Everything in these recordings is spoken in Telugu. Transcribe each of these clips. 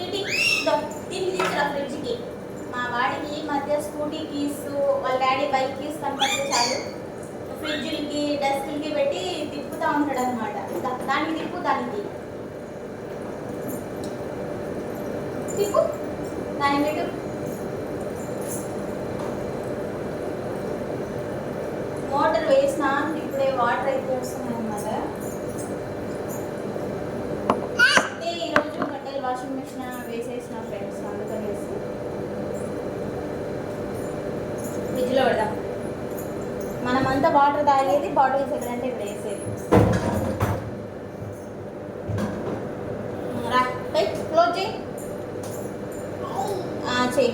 స్కూటీ తిని తీసుకురా ఫ్రిడ్జ్కి. మా వాడికి ఈ మధ్య స్కూటీ కీస్ వాళ్ళ డాడీ బైక్ కీస్ కనపడితే చాలు. ఫ్రిడ్జ్లకి డస్క్లకి పెట్టి తిప్పుతూ ఉంటాడు అనమాట దానికి తిప్పు దానికి తిప్పు. దాని పెట్టు. మోటార్ వేసినా ఇప్పుడే వాటర్ అయితే వస్తున్నాయి అన్నమాట అయితే ఈరోజు బట్టలు వాషింగ్ మిషన్ వేసేసిన ఫ్రెండ్స్ అందుకనేసి ఫ్రిడ్జ్లో పెడదాం అంత వాటర్ తాగేది బాటిల్స్ ఎక్కడంటే ఇక్కడ వేసేది. రా క్లోజ్ చేయి. చెయ్యి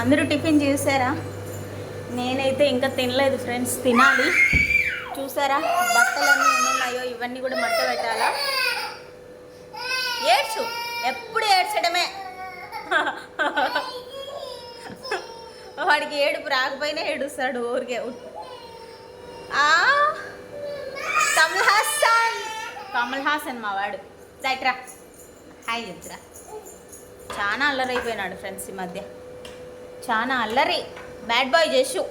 అందరూ టిఫిన్ చేశారా? నేనైతే ఇంకా తినలేదు ఫ్రెండ్స్ తినాలి. చూసారా? బట్టలన్నీ ఎన్నున్నాయో ఇవన్నీ కూడా మట్ట పెట్టాలా? ఏడ్చు. ఎప్పుడు ఏడ్చడమే. వాడికి ఏడుపు రాకపోయినా ఏడుస్తాడు ఊరికే. ఆ, కమల్ హాసన్. కమల్ హాసన్ మా వాడు. దట్రా హాయ్ చెప్తురా చాలా అల్లరైపోయినాడు ఫ్రెండ్స్ ఈ మధ్య. చాలా అల్లరి. బ్యాడ్ బాయ్ చేసు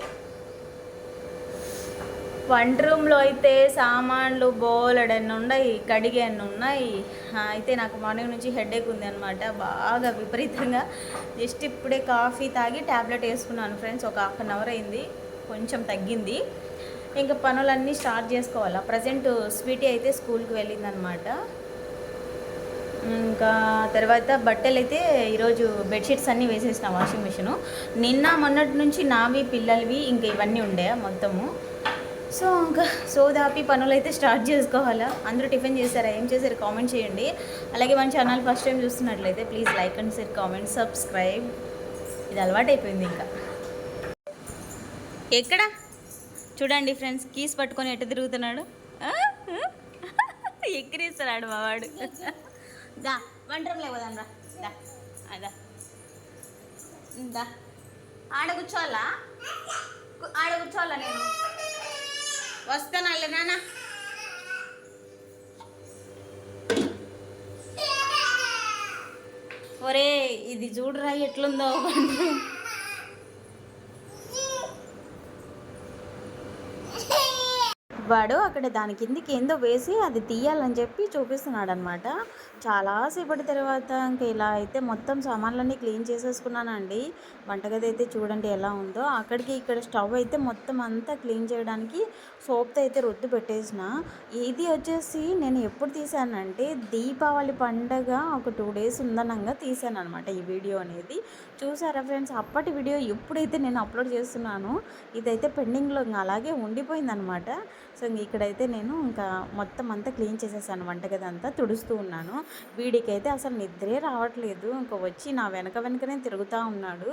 వంట రూమ్లో అయితే సామాన్లు బోలెడన్ని ఉన్నాయి కడిగేన్ని ఉన్నాయి. అయితే నాకు మార్నింగ్ నుంచి హెడేక్ ఉంది అనమాట బాగా విపరీతంగా. జస్ట్ ఇప్పుడే కాఫీ తాగి ట్యాబ్లెట్ వేసుకున్నాను ఫ్రెండ్స్. ఒక హాఫ్ అన్ అవర్ అయింది. కొంచెం తగ్గింది. ఇంకా పనులన్నీ స్టార్ట్ చేసుకోవాలా. ప్రజెంట్ స్వీటీ అయితే స్కూల్కి వెళ్ళిందనమాట ఇంకా తర్వాత బట్టలు అయితే ఈరోజు బెడ్షీట్స్ అన్నీ వేసేసిన వాషింగ్ మిషను. నిన్న మొన్నటి నుంచి నావి పిల్లలవి ఇంకా ఇవన్నీ ఉండే మొత్తము. సో ఇంకా సోదాపి పనులు అయితే స్టార్ట్ చేసుకోవాలా? అందరూ టిఫిన్ చేశారా? ఏం చేశారు? కామెంట్ చేయండి. అలాగే మన ఛానల్ ఫస్ట్ టైం చూస్తున్నట్లయితే please like and share comment subscribe. ఇది అలవాటు అయిపోయింది ఇంకా. ఎక్కడ? చూడండి ఫ్రెండ్స్ కీస్ పట్టుకొని ఎట్ట తిరుగుతున్నాడు? ఎక్కిరిస్తున్నాడు మావాడు దా వంటరం పోదాం దా అదా దా. ఆడ కూర్చోవాలా? ఆడ కూర్చోవాలా నేను? వస్తాను నాన్న. ఒరే ఇది చూడరా ఎట్లుందో. వాడు అక్కడ దాని కిందికి ఏందో వేసి అది తీయాలని చెప్పి చూపిస్తున్నాడు అనమాట చాలాసేపటి తర్వాత ఇంకా ఇలా అయితే మొత్తం సామాన్లన్నీ క్లీన్ చేసేసుకున్నానండి. వంటగది అయితే చూడండి ఎలా ఉందో. అక్కడికి ఇక్కడ స్టవ్ అయితే మొత్తం అంతా క్లీన్ చేయడానికి సోప్తో అయితే రుద్దు పెట్టేసిన. ఇది వచ్చేసి నేను ఎప్పుడు తీసానంటే దీపావళి పండగ ఒక టూ డేస్ ఉందనంగా తీసాను అనమాట ఈ వీడియో అనేది. చూసారా ఫ్రెండ్స్? అప్పటి వీడియో ఎప్పుడైతే నేను అప్లోడ్ చేస్తున్నానో. ఇదైతే పెండింగ్లో అలాగే ఉండిపోయిందనమాట. సో ఇక్కడైతే నేను ఇంకా మొత్తం అంతా క్లీన్ చేసేసాను వంటగది అంతా తుడుస్తూ ఉన్నాను. వీడికైతే అసలు నిద్రే రావట్లేదు. ఇంకా వచ్చి నా వెనక వెనకనే తిరుగుతూ ఉన్నాడు.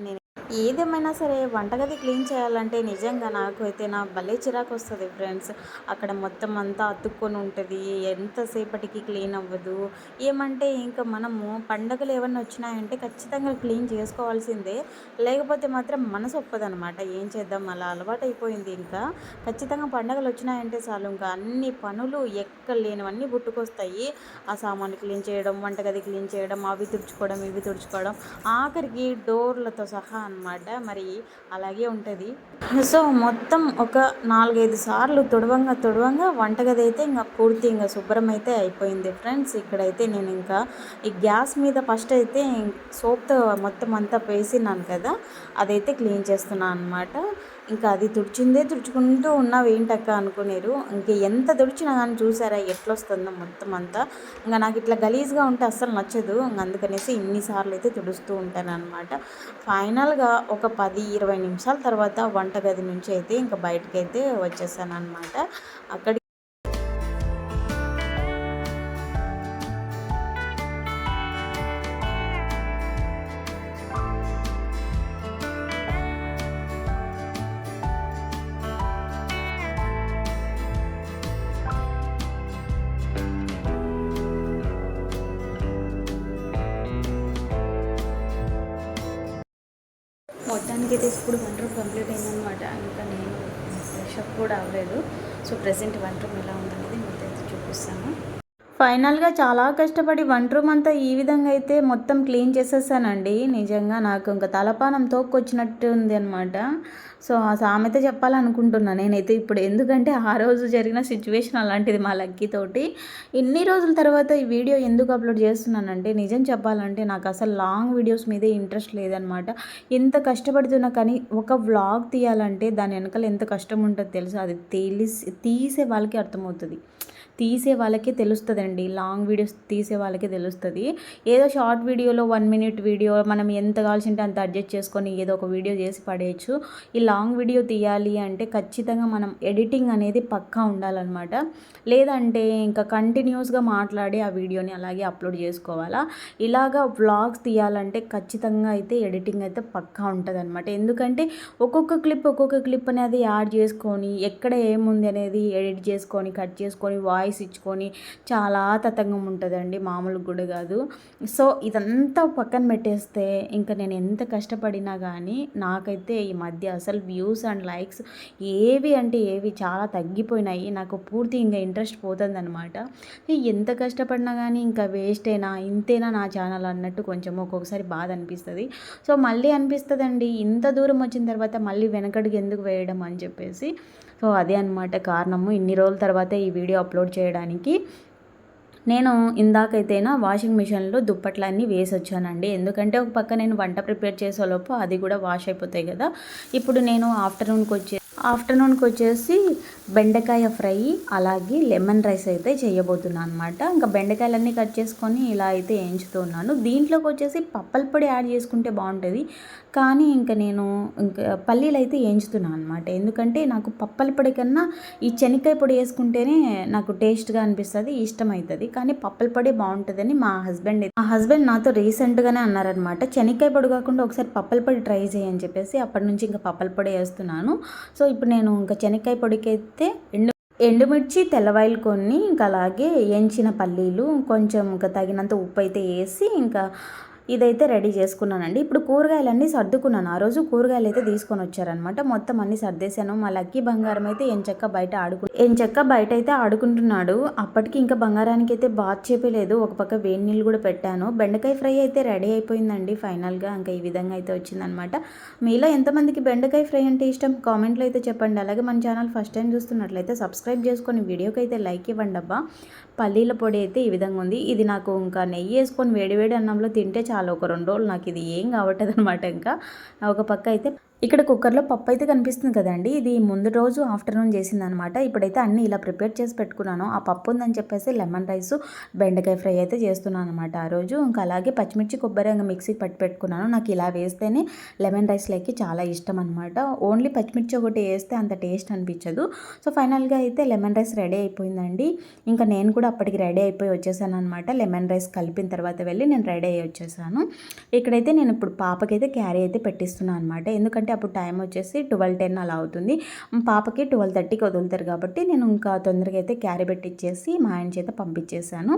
నేను ఏదేమైనా సరే వంటగది క్లీన్ చేయాలంటే నిజంగా నాకు అయితే నా భలే చిరాకు వస్తుంది ఫ్రెండ్స్. అక్కడ మొత్తం అంతా అతుక్కొని ఉంటుంది ఎంతసేపటికి క్లీన్ అవ్వదు. ఏమంటే ఇంకా మనము పండగలు ఏమన్నా వచ్చినాయంటే ఖచ్చితంగా క్లీన్ చేసుకోవాల్సిందే. లేకపోతే మాత్రం మనసు ఒప్పదనమాట. ఏం చేద్దాం? అలా అలవాటు అయిపోయింది ఇంకా. ఖచ్చితంగా పండగలు వచ్చినాయంటే చాలు. ఇంకా అన్ని పనులు ఎక్కడ లేనివన్నీ పుట్టుకొస్తాయి ఆ సామాన్లు క్లీన్ చేయడం వంటగది క్లీన్ చేయడం అవి తుడుచుకోవడం ఇవి తుడుచుకోవడం. ఆఖరికి డోర్లతో సహా అన్నమాట. మరి అలాగే ఉంటుంది. సో మొత్తం ఒక నాలుగైదు సార్లు తుడవంగా తుడవంగా వంటగది అయితే ఇంకా పూర్తి ఇంకా శుభ్రం అయితే అయిపోయింది ఫ్రెండ్స్. ఇక్కడైతే నేను ఇంకా ఈ గ్యాస్ మీద ఫస్ట్ అయితే సోప్తో మొత్తం అంతా వేసినాను కదా అదైతే క్లీన్ చేస్తున్నాను అనమాట ఇంకా అది తుడిచిందే తుడుచుకుంటూ ఉన్నావు ఏంటక్క అనుకునేరు. ఇంక ఎంత తుడిచినా కానీ చూసారా ఎట్లా వస్తుందో మొత్తం అంతా. ఇంకా నాకు ఇట్లా గలీజ్గా ఉంటే అస్సలు నచ్చదు. ఇంక అందుకనేసి ఇన్నిసార్లు అయితే తుడుస్తూ ఉంటాను అనమాట ఫైనల్గా ఒక పది ఇరవై నిమిషాల తర్వాత వంటగది నుంచి అయితే ఇంకా బయటకైతే అయితే వచ్చేసాను అనమాట అక్కడి మొత్తానికి అయితే ఇప్పుడు వన్ రూమ్ కంప్లీట్ అయిందనమాట ఇంకా నేను ఫ్రెష్ అప్ కూడా అవ్వలేదు. సో ప్రజెంట్ వన్ రూమ్ ఎలా ఉందనేది మీతో అయితే చూపిస్తాను. ఫైనల్గా చాలా కష్టపడి వన్ రూమ్ అంతా ఈ విధంగా అయితే మొత్తం క్లీన్ చేసేసానండి. నిజంగా నాకు ఇంకా తలపానం తోక్కొచ్చినట్టు ఉంది అనమాట సో ఆ సామెత చెప్పాలనుకుంటున్నాను నేనైతే ఇప్పుడు. ఎందుకంటే ఆ రోజు జరిగిన సిచ్యువేషన్ అలాంటిది మా లక్కీతోటి ఇన్ని రోజుల తర్వాత ఈ వీడియో ఎందుకు అప్లోడ్ చేస్తున్నానంటే నిజం చెప్పాలంటే నాకు అసలు లాంగ్ వీడియోస్ మీదే ఇంట్రెస్ట్ లేదనమాట ఎంత కష్టపడుతున్నా కానీ ఒక వ్లాగ్ తీయాలంటే దాని వెనకాల ఎంత కష్టం ఉంటుందో తెలుసు? అది తెలిసి తీసే వాళ్ళకి అర్థమవుతుంది. తీసే వాళ్ళకే తెలుస్తుందండి. లాంగ్ వీడియోస్ తీసే వాళ్ళకే తెలుస్తుంది. ఏదో షార్ట్ వీడియోలో వన్ మినిట్ వీడియో మనం ఎంత కావాల్సింటే అంత అడ్జస్ట్ చేసుకొని ఏదో ఒక వీడియో చేసి పడేయచ్చు. ఈ లాంగ్ వీడియో తీయాలి అంటే ఖచ్చితంగా మనం ఎడిటింగ్ అనేది పక్కా ఉండాలన్నమాట. లేదంటే ఇంకా కంటిన్యూస్గా మాట్లాడి ఆ వీడియోని అలాగే అప్లోడ్ చేసుకోవాలా? ఇలాగా వ్లాగ్స్ తీయాలంటే ఖచ్చితంగా అయితే ఎడిటింగ్ అయితే పక్కా ఉంటుంది అనమాట ఎందుకంటే ఒక్కొక్క క్లిప్ ఒక్కొక్క క్లిప్ అనేది యాడ్ చేసుకొని ఎక్కడ ఏముంది అనేది ఎడిట్ చేసుకొని కట్ చేసుకొని వాయిస్ వాయిస్ ఇచ్చుకొని చాలా తతంగం ఉంటుందండి మామూలు కూడా కాదు. సో ఇదంతా పక్కన పెట్టేస్తే ఇంకా నేను ఎంత కష్టపడినా కానీ నాకైతే ఈ మధ్య అసలు వ్యూస్ అండ్ లైక్స్ ఏవి అంటే ఏవి చాలా తగ్గిపోయినాయి. నాకు పూర్తి ఇంకా ఇంట్రెస్ట్ పోతుందన్నమాట. ఎంత కష్టపడినా కానీ ఇంకా వేస్టేనా ఇంతేనా నా ఛానల్ అన్నట్టు కొంచెం ఒక్కొక్కసారి బాధ అనిపిస్తుంది. సో మళ్ళీ అనిపిస్తుందండి ఇంత దూరం వచ్చిన తర్వాత మళ్ళీ వెనకడికి ఎందుకు వేయడం అని చెప్పేసి. సో అదే అనమాట కారణము. ఇన్ని రోజుల తర్వాత ఈ వీడియో అప్లోడ్ చేయడానికి. నేను ఇందాకైతేనా వాషింగ్ మిషన్లో దుప్పట్లన్నీ వేసి వచ్చానండి ఎందుకంటే ఒక పక్క నేను వంట ప్రిపేర్ చేసేలోపు అది కూడా వాష్ అయిపోతాయి కదా. ఇప్పుడు నేను ఆఫ్టర్నూన్కి వచ్చే ఆఫ్టర్నూన్కి వచ్చేసి బెండకాయ ఫ్రై అలాగే లెమన్ రైస్ అయితే చేయబోతున్నాను అనమాట ఇంకా బెండకాయలన్నీ కట్ చేసుకొని ఇలా అయితే వేయించుతున్నాను దీంట్లోకి వచ్చేసి పప్పల పొడి యాడ్ చేసుకుంటే బాగుంటుంది. కానీ ఇంకా నేను ఇంకా పల్లీలు అయితే వేయించుతున్నాను అనమాట ఎందుకంటే నాకు పప్పల పొడి కన్నా ఈ శనక్కాయ పొడి వేసుకుంటేనే నాకు టేస్ట్గా అనిపిస్తుంది ఇష్టం అవుతుంది కానీ పప్పల పొడి బాగుంటుందని మా హస్బెండ్ మా హస్బెండ్ నాతో రీసెంట్గానే అన్నారనమాట శనక్కాయ పొడి కాకుండా ఒకసారి పప్పల పొడి ట్రై చేయని చెప్పేసి అప్పటి నుంచి ఇంకా పప్పల పొడి వేస్తున్నాను. సో ఇప్పుడు నేను ఇంకా శనక్కాయ పొడికి అయితే ఎండు ఎండుమిర్చి తెల్లవాయిలు కొన్ని ఇంకా అలాగే వేయించిన పల్లీలు కొంచెం ఇంకా తగినంత ఉప్పు అయితే వేసి ఇంకా ఇదైతే రెడీ చేసుకున్నానండి. ఇప్పుడు కూరగాయలన్నీ సర్దుకున్నాను. ఆ రోజు కూరగాయలు అయితే తీసుకొని వచ్చారనమాట మొత్తం అన్ని సర్దేశాను. మా లక్కీ బంగారం అయితే ఎంచక్క బయట ఆడుకు ఎంచక్క బయట అయితే ఆడుకుంటున్నాడు. అప్పటికి ఇంకా బంగారానికి అయితే బాత్ చేపలేదు ఒక పక్క వేడి నీళ్ళు కూడా పెట్టాను. బెండకాయ ఫ్రై అయితే రెడీ అయిపోయిందండి ఫైనల్గా. ఇంకా ఈ విధంగా అయితే వచ్చిందనమాట మీలో ఎంతమందికి బెండకాయ ఫ్రై అంటే ఇష్టం? కామెంట్లో అయితే చెప్పండి. అలాగే మన ఛానల్ ఫస్ట్ టైం చూస్తున్నట్లయితే సబ్స్క్రైబ్ చేసుకొని వీడియోకి అయితే లైక్ ఇవ్వండి అబ్బా పల్లీల పొడి అయితే ఈ విధంగా ఉంది. ఇది నాకు ఇంకా నెయ్యి వేసుకొని వేడివేడి అన్నంలో తింటే చాలా ఒక రెండు రోజులు నాకు ఇది ఏం కావట్లేదు అనమాట ఇంకా. ఒక పక్క అయితే ఇక్కడ కుక్కర్లో పప్పు అయితే కనిపిస్తుంది కదండి. ఇది ముందు రోజు ఆఫ్టర్నూన్ చేసింది అనమాట ఇప్పుడైతే అన్ని ఇలా ప్రిపేర్ చేసి పెట్టుకున్నాను. ఆ పప్పు ఉందని చెప్పేసి లెమన్ రైస్ బెండకాయ ఫ్రై అయితే చేస్తున్నాను అనమాట ఆ రోజు. ఇంకా అలాగే పచ్చిమిర్చి కొబ్బరి ఇంకా మిక్సీ పట్టి పెట్టుకున్నాను. నాకు ఇలా వేస్తేనే లెమన్ రైస్లోకి చాలా ఇష్టం అనమాట ఓన్లీ పచ్చిమిర్చి ఒకటి వేస్తే అంత టేస్ట్ అనిపించదు. సో ఫైనల్గా అయితే లెమన్ రైస్ రెడీ అయిపోయిందండి. ఇంకా నేను కూడా అప్పటికి రెడీ అయిపోయి వచ్చేసాను అనమాట లెమన్ రైస్ కలిపిన తర్వాత వెళ్ళి నేను రెడీ అయ్యి వచ్చేసాను. ఇక్కడైతే నేను ఇప్పుడు పాపకైతే క్యారీ అయితే పెట్టిస్తున్నాను అనమాట ఎందుకంటే అప్పుడు టైం వచ్చేసి ట్వెల్వ్ టెన్ అలా అవుతుంది. పాపకి ట్వెల్వ్ థర్టీకి వదులుతారు కాబట్టి నేను ఇంకా తొందరగా అయితే క్యారీ పెట్టిచ్చేసి మా ఆయన చేత పంపించేశాను.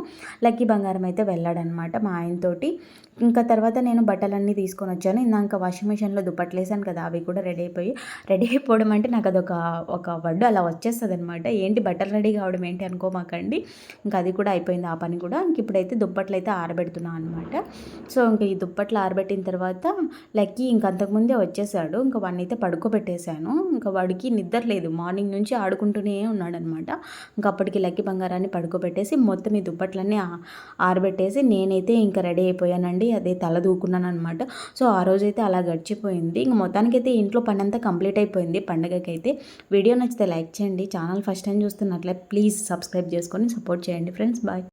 లక్కీ బంగారం అయితే వెళ్ళాడనమాట మా ఆయనతోటి. ఇంకా తర్వాత నేను బట్టలన్నీ తీసుకొని వచ్చాను. ఇందాక వాషింగ్ మిషన్లో దుప్పట్లు వేసాను కదా అవి కూడా రెడీ అయిపోయి రెడీ అయిపోవడం అంటే నాకు అదొక ఒక వడ్డు అలా వచ్చేస్తుంది అనమాట ఏంటి బట్టలు రెడీ కావడం ఏంటి అనుకోమాకండి. ఇంకా అది కూడా అయిపోయింది ఆ పని కూడా. ఇంక ఇప్పుడైతే దుప్పట్లు అయితే ఆరబెడుతున్నాను అనమాట సో ఇంక ఈ దుప్పట్లు ఆరబెట్టిన తర్వాత లక్కీ ఇంక అంతకుముందే వచ్చేసాడు. ఇంకా వాడిని అయితే పడుకోబెట్టేశాను. ఇంకా వాడికి నిద్ర లేదు. మార్నింగ్ నుంచి ఆడుకుంటూనే ఉన్నాడనమాట ఇంకా అప్పటికి లక్కీ బంగారాన్ని పడుకోబెట్టేసి మొత్తం ఈ దుప్పట్లన్నీ ఆరబెట్టేసి నేనైతే ఇంకా రెడీ అయిపోయానండి. అదే తల దూకున్నాను అనమాట సో ఆ రోజైతే అలా గడిచిపోయింది. ఇంక మొత్తానికైతే ఇంట్లో పని అంతా కంప్లీట్ అయిపోయింది పండగకైతే. వీడియో నచ్చితే లైక్ చేయండి. ఛానల్ ఫస్ట్ టైం చూస్తున్నట్లే ప్లీజ్ సబ్స్క్రైబ్ చేసుకొని సపోర్ట్ చేయండి ఫ్రెండ్స్. బాయ్.